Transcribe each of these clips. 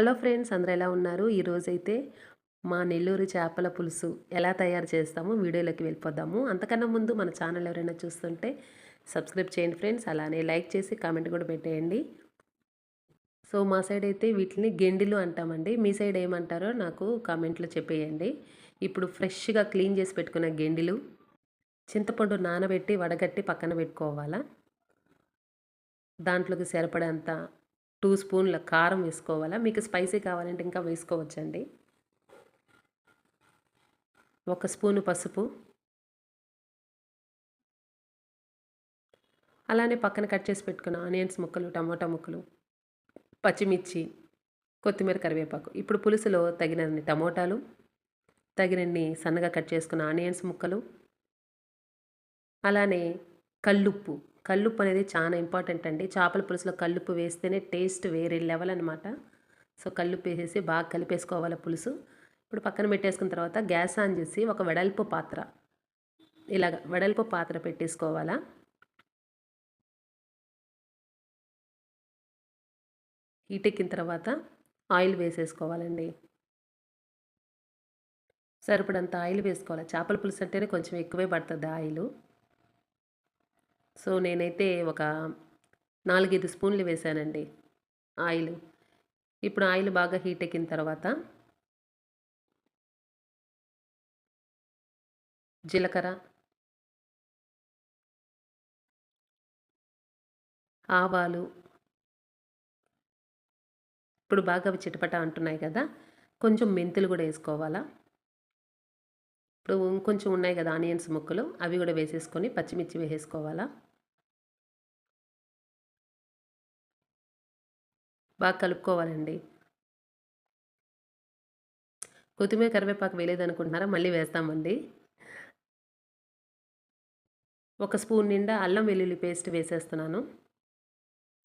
Hello friends అందరూ ఎలా ఉన్నారు? ఈరోజైతే మా నెల్లూరు చేపల పులుసు ఎలా తయారు చేస్తామో వీడియోలోకి వెళ్ళిపోదాము. అంతకన్నా ముందు మన ఛానల్ ఎవరైనా చూస్తుంటే సబ్స్క్రైబ్ చేయండి ఫ్రెండ్స్ అలానే లైక్ చేసి కామెంట్ కూడా పెట్టేయండి. సో మా సైడ్ అయితే వీటిని గెండిలు అంటామండి. మీ సైడ్ ఏమంటారో నాకు కామెంట్లో చెప్పేయండి. ఇప్పుడు ఫ్రెష్గా క్లీన్ చేసి పెట్టుకున్న గెండిలు చింతపండు నానబెట్టి వడగట్టి పక్కన పెట్టుకోవాలా? దాంట్లోకి సరిపడేంత టూ స్పూన్ల కారం వేసుకోవాలా? మీకు స్పైసీ కావాలంటే ఇంకా వేసుకోవచ్చండి. ఒక స్పూను పసుపు. అలానే పక్కన కట్ చేసి పెట్టుకున్న ఆనియన్స్ ముక్కలు టమాటా ముక్కలు పచ్చిమిర్చి కొత్తిమీర కరివేపాకు. ఇప్పుడు పులుసులో తగినన్ని టమోటాలు తగినన్ని సన్నగా కట్ చేసుకున్న ఆనియన్స్ ముక్కలు అలానే కల్లుప్పు కల్లుప్పు అనేది చాలా ఇంపార్టెంట్ అండి. చేపల పులుసులో కల్లుప్పు వేస్తేనే టేస్ట్ వేరే లెవెల్ అనమాట సో కల్లుప్పు వేసేసి బాగా కలిపేసుకోవాలి పులుసు. ఇప్పుడు పక్కన పెట్టేసుకున్న తర్వాత గ్యాస్ ఆన్ చేసి ఒక వెడల్పు పాత్ర. ఇలాగ వెడల్పు పాత్ర పెట్టేసుకోవాలా. హీట్ ఎక్కిన తర్వాత ఆయిల్ వేసేసుకోవాలండి. సరిపడంత ఆయిల్ వేసుకోవాలి. చేపల పులుసు అంటేనే కొంచెం ఎక్కువే పడుతుంది ఆయిల్. సో నేనైతే ఒక నాలుగైదు స్పూన్లు వేసానండి ఆయిల్. ఇప్పుడు ఆయిల్ బాగా హీట్ ఎక్కిన తర్వాత జీలకర్ర ఆవాలు. ఇప్పుడు బాగా అవి చిటపట అంటున్నాయి కదా కొంచెం మెంతులు కూడా వేసుకోవాలా. ఇప్పుడు ఇంకొంచెం ఉన్నాయి కదా ఆనియన్స్ ముక్కలు అవి కూడా వేసేసుకొని పచ్చిమిర్చి వేసేసుకోవాలా. బాగా కలుపుకోవాలండి. కొత్తిమీర కరివేపాకు వేయలేదనుకుంటున్నారా? మళ్ళీ వేస్తామండి. ఒక స్పూన్ నిండా అల్లం వెల్లుల్లి పేస్ట్ వేసేస్తున్నాను.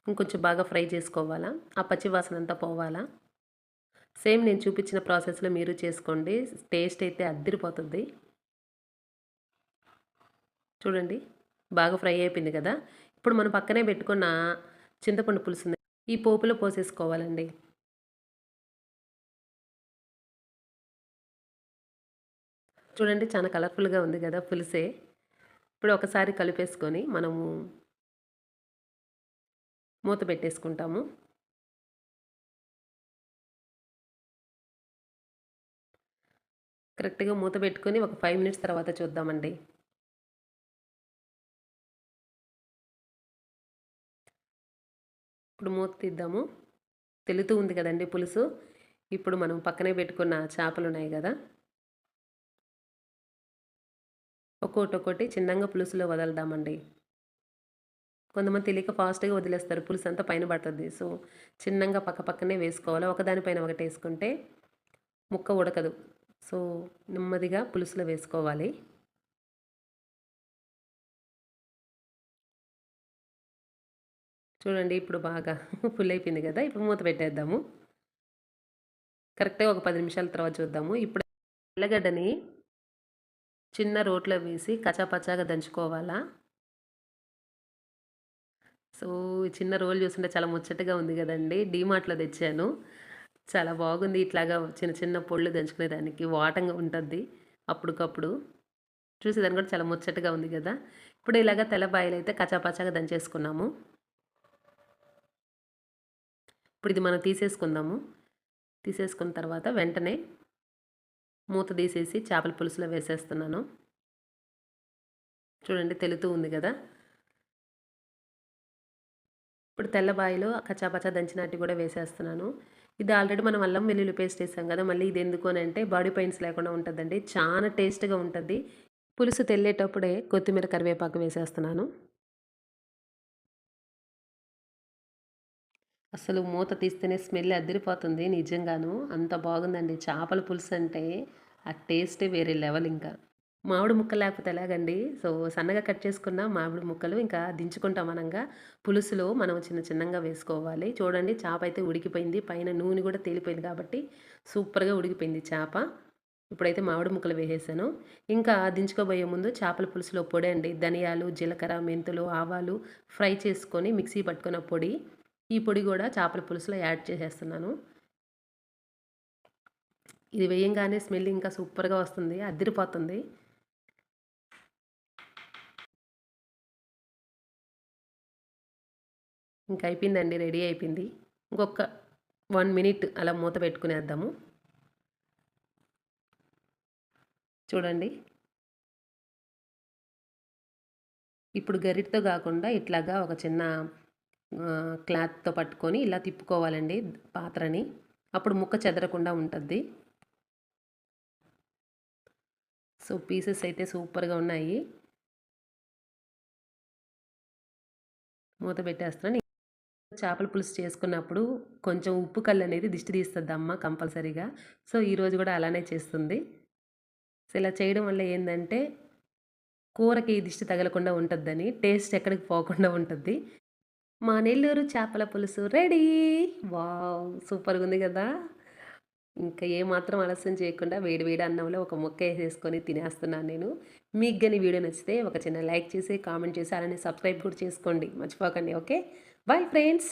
ఇంకొంచెం బాగా ఫ్రై చేసుకోవాలా? ఆ పచ్చివాసన అంతా పోవాలా? సేమ్ నేను చూపించిన ప్రాసెస్లో మీరు చేసుకోండి. టేస్ట్ అయితే అద్దరిపోతుంది. చూడండి బాగా ఫ్రై అయిపోయింది కదా? ఇప్పుడు మనం పక్కనే పెట్టుకున్న చింతపండు పులుసు ఈ పోపులో పోసేసుకోవాలండి. చూడండి చాలా కలర్ఫుల్గా ఉంది కదా పులిసే. ఇప్పుడు ఒకసారి కలిపేసుకొని మనము మూత పెట్టేసుకుంటాము. కరెక్ట్గా మూత పెట్టుకొని ఒక ఫైవ్ మినిట్స్ తర్వాత చూద్దామండి. ఇప్పుడు మూత తీద్దాము. తెలుతూ ఉంది కదండి పులుసు. ఇప్పుడు మనం పక్కనే పెట్టుకున్న చేపలు ఉన్నాయి కదా. ఒక్కోటి ఒక్కోటి చిన్నగా పులుసులో వదలదామండి. కొంతమంది తెలియక ఫాస్ట్గా వదిలేస్తారు. పులుసు అంతా పైన పడుతుంది. సో చిన్నగా పక్క పక్కనే వేసుకోవాలి. ఒకదానిపైన ఒకటి వేసుకుంటే ముక్క ఉడకదు. సో నెమ్మదిగా పులుసులో వేసుకోవాలి. చూడండి ఇప్పుడు బాగా ఫుల్ అయిపోయింది కదా ఇప్పుడు మూత పెట్టేద్దాము. కరెక్ట్గా ఒక పది నిమిషాల తర్వాత చూద్దాము. ఇప్పుడు ఎల్లగడ్డని చిన్న రోట్లో వేసి కచాపచాగా దంచుకోవాలా? సో చిన్న రోల్ చూస్తుంటే చాలా ముచ్చటగా ఉంది కదండి. డీమార్ట్లో తెచ్చాను. చాలా బాగుంది ఇట్లాగా చిన్న చిన్న పొళ్ళు దంచుకునేదానికి వాటంగా ఉంటుంది అప్పటికప్పుడు చూసేదాన్ని కూడా చాలా ముచ్చటగా ఉంది కదా. ఇప్పుడు ఇలాగ తెల్లబాయలు అయితే కచాపచాగా దంచేసుకున్నాము. ఇప్పుడు ఇది మనం తీసేసుకుందాము. తీసేసుకున్న తర్వాత వెంటనే మూత తీసేసి చేపల పులుసులో వేసేస్తున్నాను. చూడండి తెలుతూ ఉంది కదా. ఇప్పుడు తెల్లబాయిలో కచ్చాపచ్చా దంచినట్టు కూడా వేసేస్తున్నాను. ఇది ఆల్రెడీ మనం అల్లం వెల్లుల్లి పేస్ట్ వేసాం కదా మళ్ళీ ఇది ఎందుకు అని అంటే బాడీ పెయిన్స్ లేకుండా ఉంటుందండి. చాలా టేస్ట్గా ఉంటుంది. పులుసు తెల్లేటప్పుడే కొత్తిమీర కరివేపాకు వేసేస్తున్నాను. అసలు మూత తీస్తేనే స్మెల్ అద్దరిపోతుంది నిజంగాను. అంత బాగుందండి. చేపల పులుసు అంటే ఆ టేస్టే వేరే లెవెల్ ఇంకా. మామిడి ముక్క లేకపోతే ఎలాగండి? సో సన్నగా కట్ చేసుకున్న మామిడి ముక్కలు ఇంకా దించుకుంటాం అనంగా. పులుసులో మనం చిన్న చిన్నగా వేసుకోవాలి. చూడండి చేప అయితే ఉడికిపోయింది. పైన నూనె కూడా తేలిపోయింది కాబట్టి సూపర్గా ఉడికిపోయింది చేప. ఇప్పుడైతే మామిడి ముక్కలు వేసేసాను. ఇంకా దించుకోబోయే ముందు చేపల పులుసులో పొడి అండి. ధనియాలు జీలకర్ర మెంతులు ఆవాలు ఫ్రై చేసుకొని మిక్సీ పట్టుకున్న పొడి. ఈ పొడి కూడా చేపల పులుసులో యాడ్ చేసేస్తున్నాను. ఇది వేయంగానే స్మెల్ ఇంకా సూపర్గా వస్తుంది అద్దరిపోతుంది. ఇంకా అయిపోయిందండి రెడీ అయిపోయింది. ఇంకొక వన్ మినిట్ అలా మూత పెట్టుకునేద్దాము. చూడండి. ఇప్పుడు గరిటతో కాకుండా ఇట్లాగా ఒక చిన్న క్లాత్తో పట్టుకొని ఇలా తిప్పుకోవాలండి పాత్రని. అప్పుడు ముక్క చెదరకుండా ఉంటుంది సో పీసెస్ అయితే సూపర్గా ఉన్నాయి. మూత పెట్టేస్తున్నాను చేపల పులుసు చేసుకున్నప్పుడు కొంచెం ఉప్పు కళ్ళు అనేది దిష్టి తీస్తుంది అమ్మ కంపల్సరీగా. సో ఈరోజు కూడా అలానే చేస్తుంది. సో ఇలా చేయడం వల్ల ఏంటంటే కూరకి దిష్టి తగలకుండా ఉంటుందని టేస్ట్ ఎక్కడికి పోకుండా ఉంటుంది మా నెల్లూరు చేపల పులుసు రెడీ. వావ్! సూపర్గా ఉంది కదా! ఇంకా ఏమాత్రం ఆలస్యం చేయకుండా వేడి వేడి అన్నంలో ఒక ముక్క వేసేసుకొని తినేస్తున్నాను నేను. మీకు కానీ వీడియో నచ్చితే ఒక చిన్న లైక్ చేసి కామెంట్ చేసి అలానే సబ్స్క్రైబ్ కూడా చేసుకోండి. మర్చిపోకండి. ఓకే? Bye friends!